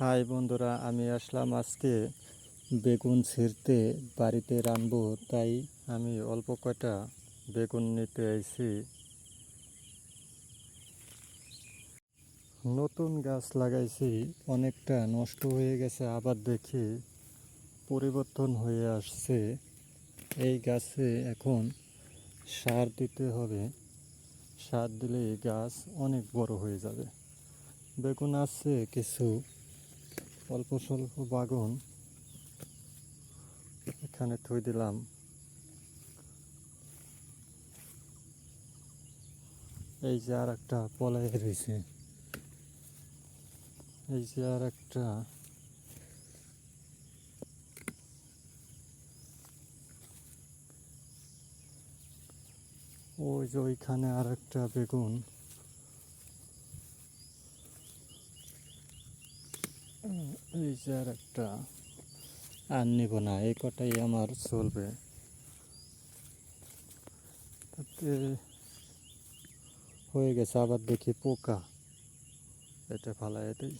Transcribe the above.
High বন্ধুরা, আমি আসলাম আজকে বেগুন ছিঁড়তে, বাড়িতে রানবো তাই আমি অল্প কয়টা বেগুন নিতে আইছি। নতুন গাছ লাগাইছি, অনেকটা নষ্ট হয়ে গেছে, আবার দেখি পরিবর্তন হয়ে আসছে। এই গাছে এখন সার দিতে হবে। সার দিলে গাছ অনেক বড় হয়ে যাবে। বেগুন আছে কিছু। অল্প স্বল্প বাগুন এখানে থই দিলাম। এই যে আর একটা পলাই রয়েছে এই যে আর একটা ওই যে ওইখানে আর একটা বেগুন। এই যে আর একটা আর নিব না, এই কটাই আমার চলবে। তাতে হয়ে গেছে, আবার দেখি পোকা। এটা ফালাই দিই।